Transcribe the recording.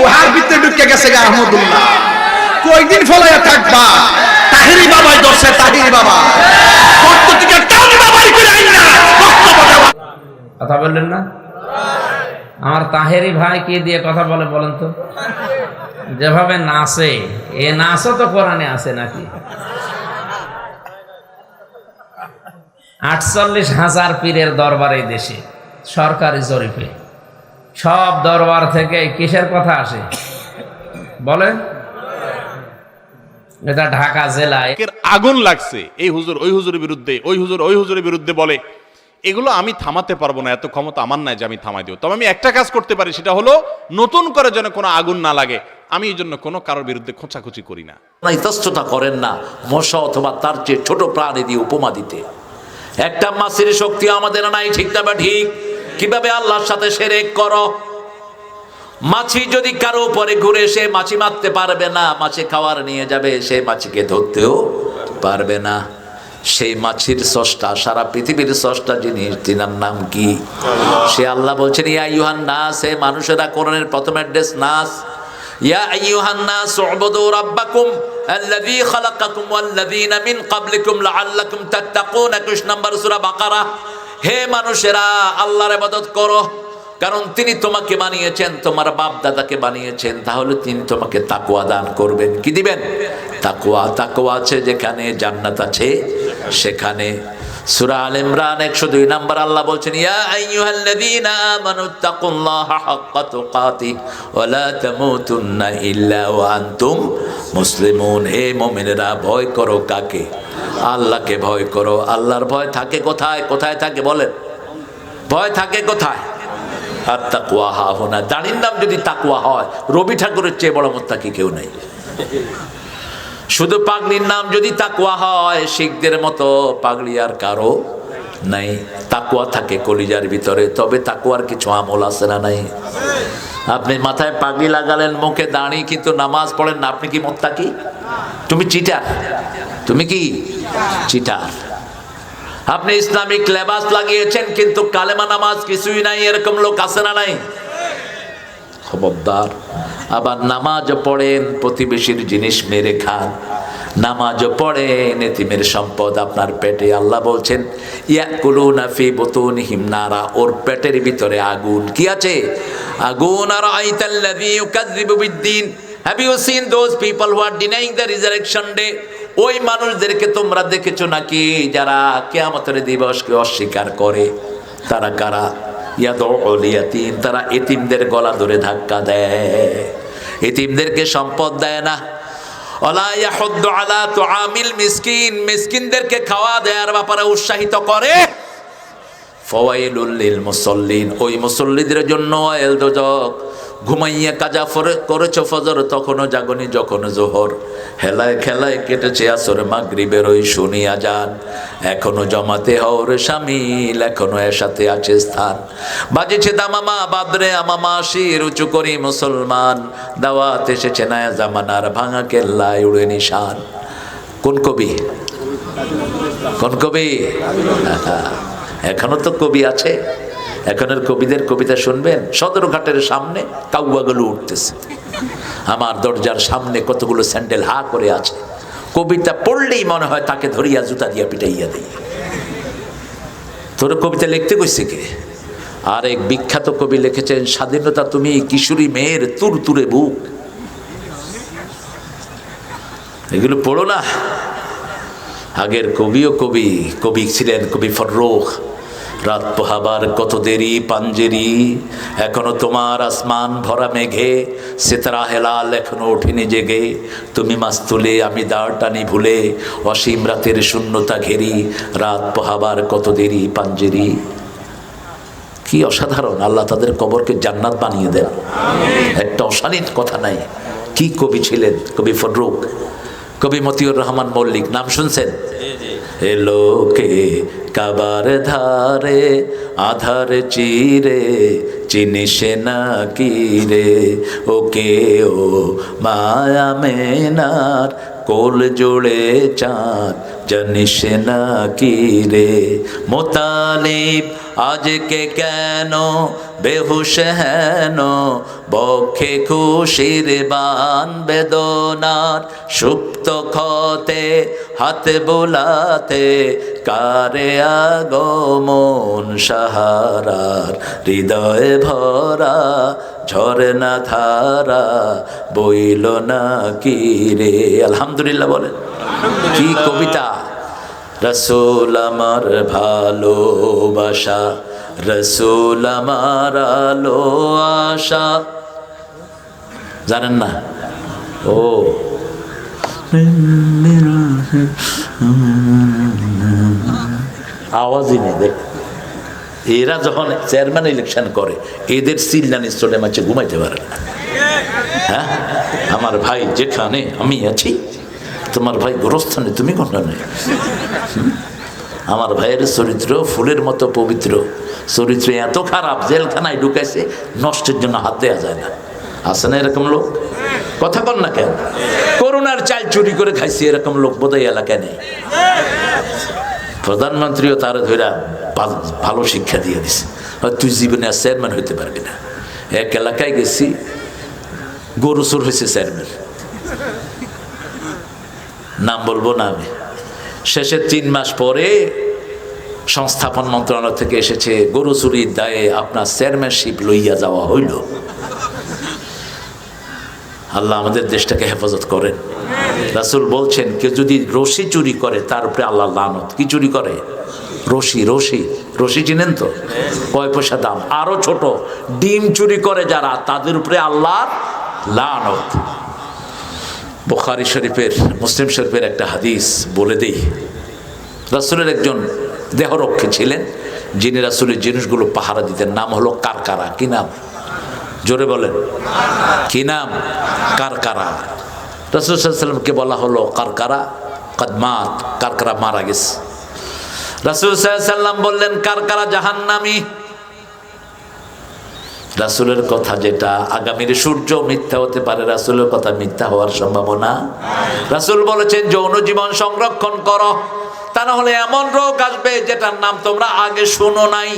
গুহার ভিতরে ঢুকে গেছে গা আহমদুল্লাহ। কয়দিন ফলাইয়া থাকবা? তাহিরি বাবাই দর্শে তাহিরি বাবা। কথা বললেন না? আমার তাহেরি ভাই কে দিয়ে কথা বলে বলেন তো? যেভাবে নাচে, এ নাচও তো কোরআনে আছে নাকি? আটচল্লিশ হাজার পীরের দরবার এই দেশে সরকারি জরিপে। সব দরবার থেকে কিসের কথা আসে? বলেন এটা ঢাকা জেলায়। আগুন লাগছে। এই হুজুর ওই হুজুরের বিরুদ্ধে ওই হুজুর ওই হুজুরের বিরুদ্ধে বলে। এগুলো আমি থামাতে পারব না এত ক্ষমতা আমার নাই যে আমি থামাই দেবো। তবে আমি একটা কাজ করতে পারি সেটা হলো নতুন করে যেন কোনো আগুন না লাগে। আমি এই জন্য কোনো কারোর বিরুদ্ধে খোঁচাখুচি করি না। ইতস্ততা করেন না মশা অথবা তার চেয়ে ছোট প্রাণী দিয়ে উপমা দিতে। একটা মাসির শক্তি আমাদের নাই ঠিক না বা ঠিক? কীভাবে আল্লাহর সাথে সেরেক করো? মাছি যদি কারও উপরে ঘুরে, সে মাছি মারতে পারবে না। মাছি খাওয়ার নিয়ে যাবে, সে মাছিকে ধরতেও পারবে না। সেই মাছির সষ্টা সারা পৃথিবীর সষ্টা জিনিস, তিনার নাম কি? সে আল্লাহ বলছেন, ইয়া ইউহান নাস, হে মানুষেরা, কোরআনের প্রথম অ্যাড্রেস নাস। ইয়া আইয়ুহান নাস, উবুদু রাব্বাকুম আল্লাযী খালাকাকুম ওয়াল্লাযীনা মিন ক্বাবলিকুম লাআল্লাকুম তাত্তাকুন। 21 নম্বর সূরা বাকারা। হে মানুষেরা, আল্লাহর ইবাদত করো। কারণ তিনি তোমাকে বানিয়েছেন, তোমার বাপ দাদাকে বানিয়েছেন, তাহলে তিনি তোমাকে তাকুয়া দান করবেন। কি দিবেন? তাকুয়া তাকুয়া আছে যেখানে, জান্নাত আছে সেখানে। সূরা আল ইমরান 102 নম্বর আল্লাহ বলছেন, ইয়া আইয়ুহাল্লাযীনা আমানু তাকুল্লাহা হাক্কা তুকাতি ওয়া লা তামুতুন্না ইল্লা ওয়া আনতুম মুসলিমুন। হে মুমিনেরা, ভয় করো কাকে? আল্লাহকে ভয় করো। আল্লাহর ভয় থাকে কোথায়? কোথায় থাকে বলেন? ভয় থাকে কোথায়? আর তাকুয়া হা হোনা। দাঁড়ির নাম যদি তাকুয়া হয়, রবি ঠাকুরের চেয়ে বড় মোত্তাকি কেউ নেই। শুধু পাগড়ির নাম যদি তাকুয়া হয়, শিখদের মতো পাগড়ি আর কারও নাই। তাকুয়া থাকে কলিজার ভিতরে, তবে তাকুয়ার কিছু আমল আছে না নাই? আপনি মাথায় পাগড়ি লাগালেন, মুখে দাঁড়িয়ে কিন্তু নামাজ পড়েন না, আপনি কি মোত্তাকি? তুমি চিটার তুমি কি? চিটার আপনি ইসলামিক লেবাস লাগিয়েছেন, কিন্তু কালেমা নামাজ কিছুই নাই, এরকম লোক আছে না নাই? খবরদার। আবার নামাজ পড়েন, প্রতিবেশীর জিনিস মেরে খান। নামাজ পড়েন, এতিমের সম্পদ আপনার পেটে, আল্লাহ বলছেন, ইয়াকুলুনা ফি বুতুনিহিম নারা, ওর পেটের ভিতরে আগুন। কি আছে? আগুন আর আইতাল্লাযী ইউকাযযিবু বিদ্দিন। Have you seen those people who are denying the resurrection day ওই মানুষদেরকে তোমরা দেখেছ নাকি? যারা কেয়ামতের দিবসকে অস্বীকার করে। তারা কারা? ইয়াতিম। তারা এতিমদের গলা ধরে ধাক্কা দেয়। এতিমদেরকে সম্পদ দেয় না। আলা তুআমিল মিসকিন। মিসকিনদেরকে খাওয়া দেওয়ার ব্যাপারে উৎসাহিত করে। ফওয়াইলুল লিল মুসাল্লিন। ওই মুসল্লিদের জন্য ঘুমাইয়া কাজা ফরে, করেছ ফজর, তখনও জাগনি যখন জোহর। হেলায় খেলায় কেটেছে আসরে মাগরিবের ওই শুনিয়া যান এখনও জমাতে হওরে সামিল এখনও এর সাথে আছে স্থান। বাজেছে দামামা, বাদরে আমামা, শির উঁচু করি মুসলমান। দাওয়াত এসেছে না জামানার ভাঙা কেল্লায় উড়ে নিশান। কোন কবি? কোন কবি? এখনও তো কবি আছে। এখনের কবিদের কবিতা শুনবেন? সদরঘাটের সামনে কাউয়াগুলো উঠতেছে। আমার দরজার সামনে কতগুলো স্যান্ডেল হা করে আছে। কবিতা পড়লেই মনে হয় তাকে ধরিয়া জুতা দিয়া পিটাইয়া দিই। তোর কবিতা লিখতে কইছে কে? আর এক বিখ্যাত কবি লিখেছেন, স্বাধীনতা তুমি কিশোরী মেয়ের তুর তুরে বুক। এগুলো পড়ো না। আগের কবিও কবি কবি ছিলেন কবি ফররোখ। রাত পোহাবার কত দেরি পাঞ্জেরি? এখনও তোমার আসমান ভরা মেঘে সেতারা হেলাল এখনও ওঠেনি জেগে। তুমি মাছ তুলে আমি দাঁড় টানি ভুলে অসীম রাতের শূন্যতা ঘেরি রাত পোহাবার কত দেরি পাঞ্জেরি। কি অসাধারণ আল্লাহ তাদের কবরকে জান্নাত বানিয়ে দেন। একটা অশালীন কথা নাই। কি কবি ছিলেন? কবি ফরুক কবি মতিউর রহমান মল্লিক নাম শুনছেন? এলোকে কাবার ধারে আধার চিরে চিনিস না কিরে? ওকে ও মায়া মেনার কোল জোড়ে চাঁদ জানিস না কি রে? মোতালিব, আজকে কেন বেহুশ হেন? বক্ষে খুশির বান বেদনার সুপ্ত ক্ষতে হাতে বোলাতে কারে আগমন সাহারার হৃদয়ে ভরা ঝরনা ধারা বইল না কি রে? আলহামদুলিল্লাহ বলেন। কি কবিতা? রসুল আমার ভালোবাসা, রসুল আমার আলো আশা। জানেন না? ও। আওয়াজই নেই, দেখ। এরা যখন চেয়ারম্যান ইলেকশন করে, এদের সিলদানি চলে মাঝে ঘুমাইতে পারে না। হ্যাঁ? আমার ভাই যেখানে, আমি আছি। তোমার ভাই গোরস্থানে তুমি কোনটা নেই। আমার ভাইয়ের চরিত্র ফুলের মতো পবিত্র। চরিত্র এত খারাপ, জেলখানায় ঢুকাইছে, নষ্টের জন্য হাত দেওয়া যায় না। আছে না এরকম লোক? কথা কর না কেন? করোনার চাল চুরি করে খাইছে এরকম লোক বোধহয় এলাকায় নেই। প্রধানমন্ত্রীও তার ধৈরা ভালো শিক্ষা দিয়ে দিছে। তুই জীবনে আর চেয়ারম্যান হইতে পারবি না। এক এলাকায় গেছি, গরু চোর হয়েছে চেয়ারম্যান। নাম বলব না আমি। শেষে তিন মাস পরে সংস্থাপন মন্ত্রণালয় থেকে এসেছে, গরু চুরির দায়ে আপনার চেয়ারম্যানশিপ লইয়া যাওয়া হইল। আল্লাহ আমাদের দেশটাকে হেফাজত করেন। রাসুল বলছেন, কেউ যদি রশি চুরি করে, তার উপরে আল্লাহ লানত। কি চুরি করে? রশি রশি। রশি চিনেন তো? কয় পয়সা দাম? আরও ছোট। ডিম চুরি করে যারা, তাদের উপরে আল্লাহ লানত। বুখারি শরীফের, মুসলিম শরীফের একটা হাদিস বলে দেই। রাসুলের একজন দেহরক্ষী ছিলেন, যিনি রাসুলের জিনিসগুলো পাহারা দিতেন। নাম হলো কারকারা। কি নাম? জোরে বলেন। কি নাম? কারকারা। রাসুল সাল্লামকে বলা হলো কারকারা কদমাত কারকারা মারা গেছে। রাসুল সাল্লাম বললেন, কারকারা জাহান্নামী। রাসুলের কথা যেটা, আগামীর সূর্য মিথ্যা হতে পারে, রাসুলের কথা মিথ্যা হওয়ার সম্ভাবনা। রাসুল বলেছেন, যৌন জীবন সংরক্ষণ করো। তা না হলে এমন রোগ আসবে যেটার নাম তোমরা আগে শোনো নাই।